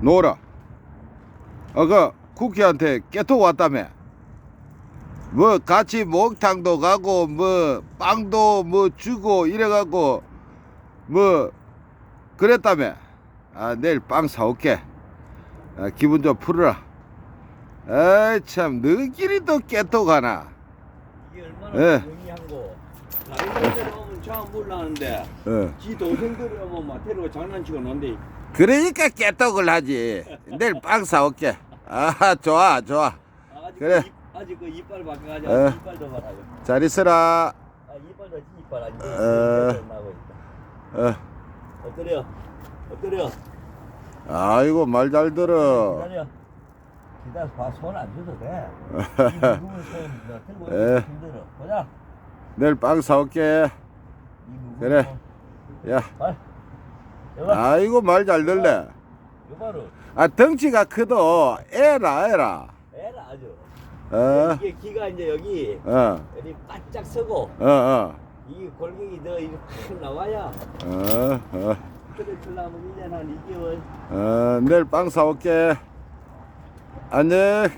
노라. 아까 쿠키한테 깨톡 왔다며. 뭐 같이 목탕도 가고 뭐 빵도 뭐 주고 이래갖고 뭐 그랬다며. 아 내일 빵 사올게. 아, 기분 좀 풀어라. 아이 참 너희끼리 또 깨톡 하나. 이게 예. 얼마나 영리한 거. 다른 저안 몰라는데 어. 지 동생들이 막 데리고 장난치고 논데 그러니까 깨톡을 하지. 내일 빵 사올게. 아 좋아 좋아. 아직 그래. 그 입, 아직 그 이빨 바꿔가지고 어. 이빨도 봐라요. 잘 있어라. 아 이빨도 지 이빨 아직 어. 나고 있다. 어. 엎드려 엎드려 아이고 말 잘 들어. 기다려 기다려 봐 손안 줘도 돼. 이 무거운 손 들고 에. 있기 힘들어. 보자. 내일 빵 사올게. 그래. 손. 야, 발. 여봐. 아이고 말 잘 들래. 여봐로. 아 덩치가 크도 애라 애라. 애라 아주. 어, 이게 기가 이제 여기 어, 여기 바짝 서고 어, 어, 이 골격이 더 이렇게 확 나와야 어, 어, 그래 주려면 1년 한 2개월 어, 내일 빵 사올게. 안녕.